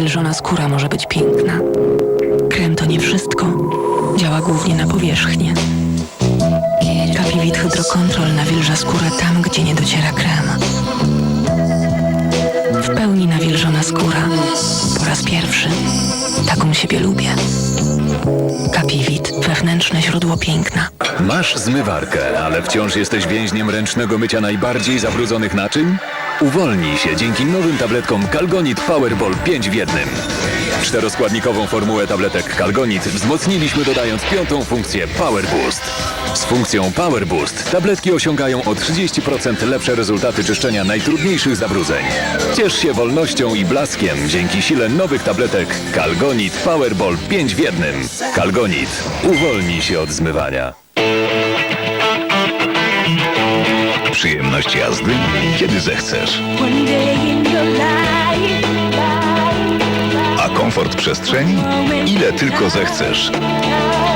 zwilżona skóra może być piękna. Krem to nie wszystko. Działa głównie na powierzchnię. Kapiwit Hydrokontrol nawilża skórę tam, gdzie nie dociera krem. W pełni nawilżona skóra. Po raz pierwszy. Taką siebie lubię. Kapiwit. Wewnętrzne źródło piękna. Masz zmywarkę, ale wciąż jesteś więźniem ręcznego mycia najbardziej zabrudzonych naczyń? Uwolnij się dzięki nowym tabletkom Calgonit Powerball 5 w jednym. Czteroskładnikową formułę tabletek Calgonit wzmocniliśmy dodając piątą funkcję Power Boost. Z funkcją Power Boost tabletki osiągają o 30% lepsze rezultaty czyszczenia najtrudniejszych zabrudzeń. Ciesz się wolnością i blaskiem dzięki sile nowych tabletek Calgonit Powerball 5 w jednym. Calgonit. Uwolnij się od zmywania. Przyjemność jazdy, kiedy zechcesz. A komfort przestrzeni? Ile tylko zechcesz.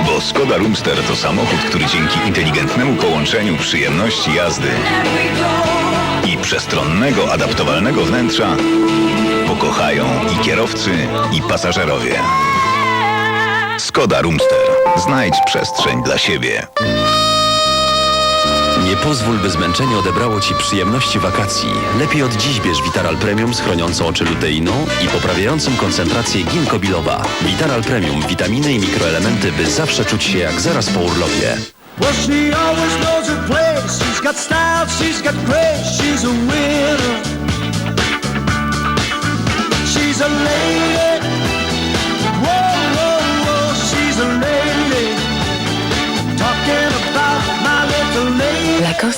Bo Skoda Roomster to samochód, który dzięki inteligentnemu połączeniu przyjemności jazdy i przestronnego, adaptowalnego wnętrza pokochają i kierowcy, i pasażerowie. Skoda Roomster. Znajdź przestrzeń dla siebie. Nie pozwól, by zmęczenie odebrało Ci przyjemności wakacji. Lepiej od dziś bierz Vitaral Premium z chroniącą oczy luteiną i poprawiającym koncentrację ginkgo biloba. Vitaral Premium, witaminy i mikroelementy, by zawsze czuć się jak zaraz po urlopie.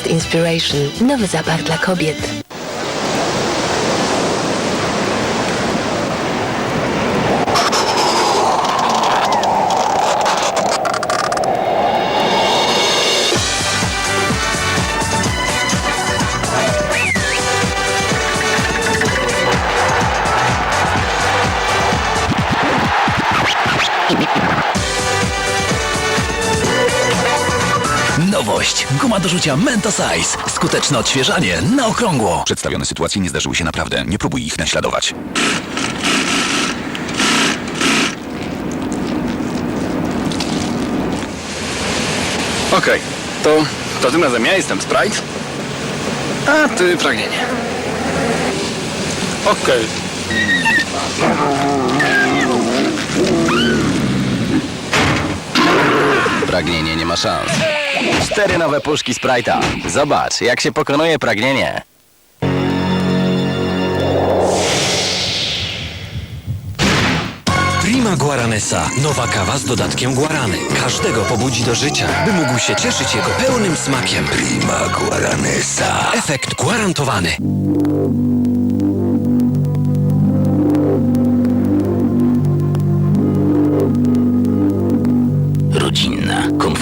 Lacoste Inspiration. Nowy zapach dla kobiet. Nowość. Guma do rzucia Mentos Ice. Skuteczne odświeżanie na okrągło. Przedstawione sytuacje nie zdarzyły się naprawdę. Nie próbuj ich naśladować. Okej, to, to tym razem ja jestem Sprite, a ty pragnienie. Okej. Pragnienie nie ma szans. Cztery nowe puszki Sprite'a. Zobacz, jak się pokonuje pragnienie. Prima Guaranesa. Nowa kawa z dodatkiem guarany. Każdego pobudzi do życia, by mógł się cieszyć jego pełnym smakiem. Prima Guaranesa. Efekt gwarantowany.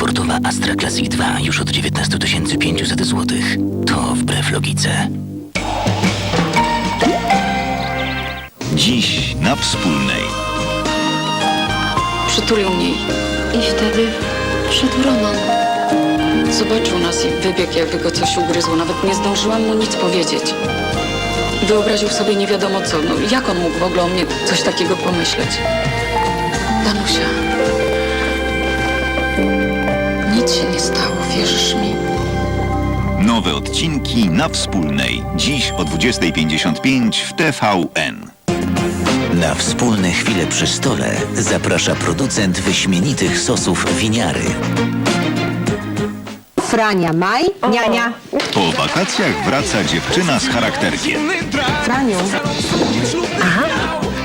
Komfortowa Astra Classic 2 już od 19 500 zł. To wbrew logice. Dziś na wspólnej. Przytulił mnie i wtedy wszedł Roman. Zobaczył nas i wybiegł, jakby go coś ugryzło. Nawet nie zdążyłam mu nic powiedzieć. Wyobraził sobie nie wiadomo co. No, jak on mógł w ogóle o mnie coś takiego pomyśleć? Danusia. Nic się nie stało, wierzysz mi? Nowe odcinki na wspólnej. Dziś o 20.55 w TVN. Na wspólne chwile przy stole zaprasza producent wyśmienitych sosów winiary. Frania Maj, niania. Po wakacjach wraca dziewczyna z charakterkiem. Franiu.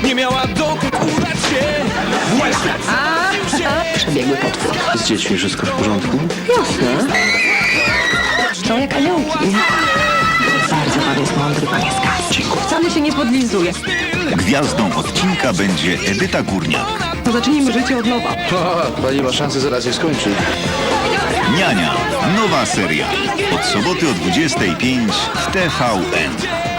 Nie miała dokąd udać się. Przebiegły potwór. Z dziećmi wszystko w porządku? Jasne. To jak aniołki. Bardzo pan jest mądry, panie Skas. Wcale się nie podlizuje. Gwiazdą odcinka będzie Edyta Górniak. Zacznijmy życie od nowa. Pani ma szansę zaraz je skończyć. Niania. Nowa seria. Od soboty o 25.00 w TVN.